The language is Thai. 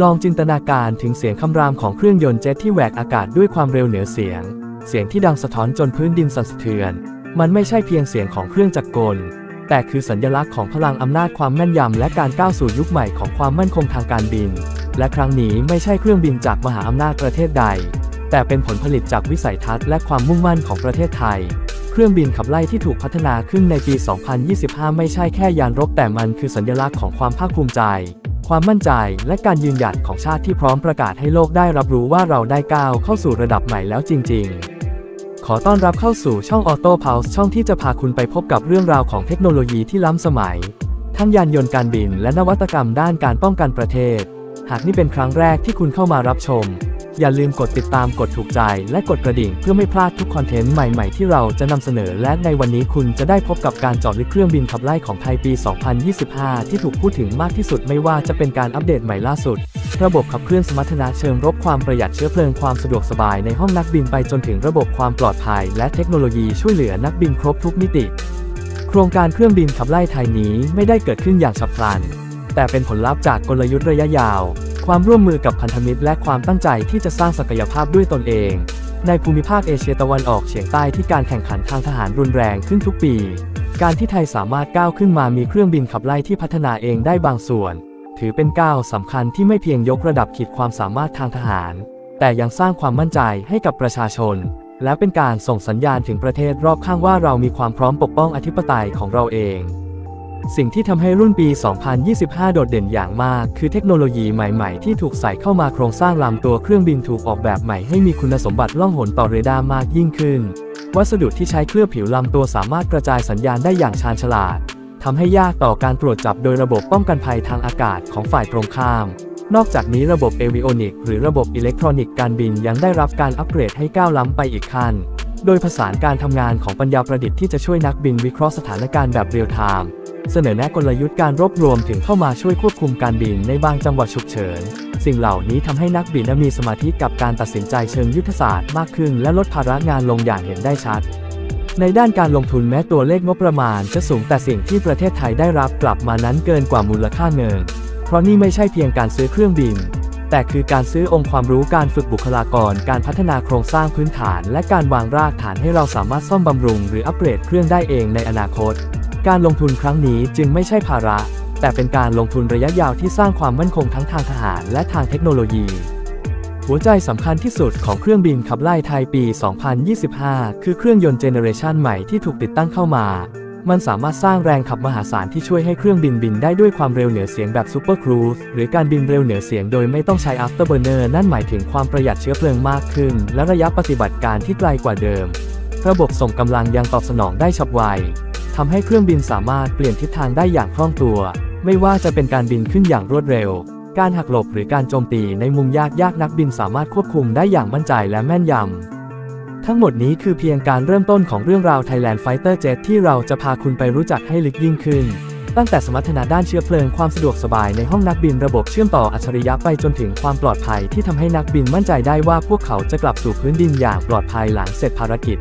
ลองจินตนาการถึงเสียงคำรามของเครื่องยนต์เจ็ตที่แหวกอากาศด้วยความเร็วเหนือเสียง เสียงที่ดังสะท้อนจนพื้นดินสั่นสะเทือน มันไม่ใช่เพียงเสียงของเครื่องจักรกล แต่คือสัญลักษณ์ของพลังอำนาจความแม่นยำและการก้าวสู่ยุคใหม่ของความมั่นคงทางการบิน และครั้งนี้ไม่ใช่เครื่องบินจากมหาอำนาจประเทศใด แต่เป็นผลผลิตจากวิสัยทัศน์และความมุ่งมั่นของประเทศไทย เครื่องบินขับไล่ที่ถูกพัฒนาขึ้นในปี 2025 ไม่ใช่แค่ยานรบแต่มันคือสัญลักษณ์ของความภาคภูมิใจ ความมั่นใจและการยืนหยัดของชาติที่พร้อมประกาศให้โลกได้รับรู้ว่าเราได้ก้าวเข้าสู่ระดับใหม่แล้วจริง ๆ ขอต้อนรับเข้าสู่ช่อง Auto Pulse ช่องที่จะพาคุณไปพบกับเรื่องราวของเทคโนโลยีที่ล้ำสมัย ทั้งยานยนต์การบินและนวัตกรรมด้านการป้องกันประเทศ หากนี่เป็นครั้งแรกที่คุณเข้ามารับชม อย่าลืมกดติดตามกดถูกใจและกดกระดิ่งเพื่อไม่พลาดทุกคอนเทนต์ใหม่ๆที่เราจะนำเสนอและในวันนี้คุณจะได้พบกับการจอดลึกเครื่องบินขับไล่ของไทยปี 2025 ที่ถูกพูดถึงมากที่สุดไม่ว่าจะเป็นการอัปเดตใหม่ล่าสุด ระบบขับเคลื่อนสมรรถนะเชิงรบความประหยัดเชื้อเพลิงความสะดวกสบายในห้องนักบินไปจนถึงระบบความปลอดภัย และเทคโนโลยีช่วยเหลือนักบินครบทุกมิติ โครงการเครื่องบินขับไล่ไทยนี้ไม่ได้เกิดขึ้นอย่างฉับพลัน แต่เป็นผลลัพธ์จากกลยุทธ์ระยะยาว ความร่วมมือกับพันธมิตรและความตั้งใจที่จะสร้างศักยภาพด้วยตนเอง ในภูมิภาคเอเชียตะวันออกเฉียงใต้ที่การแข่งขันทางทหารรุนแรงขึ้นทุกปี การที่ไทยสามารถก้าวขึ้นมามีเครื่องบินขับไล่ที่พัฒนาเองได้บางส่วน ถือเป็นก้าวสำคัญที่ไม่เพียงยกระดับขีดความสามารถทางทหาร แต่ยังสร้างความมั่นใจให้กับประชาชน และเป็นการส่งสัญญาณถึงประเทศรอบข้างว่าเรามีความพร้อมปกป้องอธิปไตยของเราเอง สิ่งที่ทำให้รุ่นปี 2025 โดดเด่นอย่างมาก คือเทคโนโลยีใหม่ๆ ที่ถูกใส่เข้ามาโครงสร้างลำตัวเครื่องบินถูกออกแบบใหม่ให้มีคุณสมบัติล่องหนต่อเรดาร์มากยิ่งขึ้น วัสดุที่ใช้เคลือบผิวลำตัวสามารถกระจายสัญญาณได้อย่างชาญฉลาดทำให้ยากต่อการตรวจจับโดยระบบป้องกันภัยทางอากาศของฝ่ายตรงข้าม นอกจากนี้ระบบเอวิโอนิกหรือระบบอิเล็กทรอนิกส์การบินยังได้รับการอัปเกรดให้ก้าวล้ำไปอีกขั้น โดยผสานการทำงานของปัญญาประดิษฐ์ที่จะช่วยนักบินวิเคราะห์สถานการณ์แบบเรียลไทม์ เสนอแนะกลยุทธ์การรวบรวมถึงเข้ามาช่วยควบคุมการบินในบางจังหวัดฉุกเฉิน สิ่งเหล่านี้ทำให้นักบินมีสมาธิกับการตัดสินใจเชิงยุทธศาสตร์มากขึ้น และลดภาระงานลงอย่างเห็นได้ชัด ในด้านการลงทุนแม้ตัวเลขงบประมาณ จะสูงแต่สิ่งที่ประเทศไทยได้รับกลับมานั้นเกินกว่ามูลค่าเงิน เพราะนี่ไม่ใช่เพียงการซื้อเครื่องบินแต่คือการซื้อองค์ความรู้การฝึกบุคลากร การพัฒนาโครงสร้างพื้นฐาน และการวางรากฐานให้เราสามารถซ่อมบำรุง หรืออัปเกรดเครื่องได้เองในอนาคต การลงทุนครั้งนี้จึงไม่ใช่ภาระ แต่เป็นการลงทุนระยะยาวที่สร้างความมั่นคงทั้งทางทหารและทางเทคโนโลยี หัวใจสำคัญที่สุดของเครื่องบินขับไล่ไทยปี 2025 คือเครื่องยนต์เจเนอเรชันใหม่ที่ถูกติดตั้งเข้ามา มันสามารถสร้างแรงขับมหาศาลที่ช่วยให้เครื่องบินบินได้ด้วยความเร็วเหนือเสียงแบบซูเปอร์ครูซหรือการบินเร็วเหนือเสียงโดยไม่ต้องใช้ afterburner นั่นหมายถึงความประหยัดเชื้อเพลิงมากขึ้น และระยะปฏิบัติการที่ไกลกว่าเดิม ระบบส่งกำลังยังตอบสนองได้ฉับไว ทำให้เครื่องบินสามารถเปลี่ยนทิศทางได้อย่างคล่องตัว ไม่ว่าจะเป็นการบินขึ้นอย่างรวดเร็ว การหักหลบหรือการโจมตีในมุมยากยากนักบินสามารถควบคุมได้อย่างมั่นใจและแม่นยำ ทั้งหมดนี้คือเพียงการเริ่มต้นของเรื่องราว Thailand Fighter Jet ที่เราจะพาคุณไปรู้จักให้ลึกยิ่งขึ้น ตั้งแต่สมรรถนะด้านเชื้อเพลิงความสะดวกสบายในห้องนักบินระบบเชื่อมต่ออัจฉริยะไปจนถึงความปลอดภัยที่ทำให้นักบินมั่นใจได้ว่าพวกเขาจะกลับสู่พื้นดินอย่างปลอดภัยหลังเสร็จภารกิจ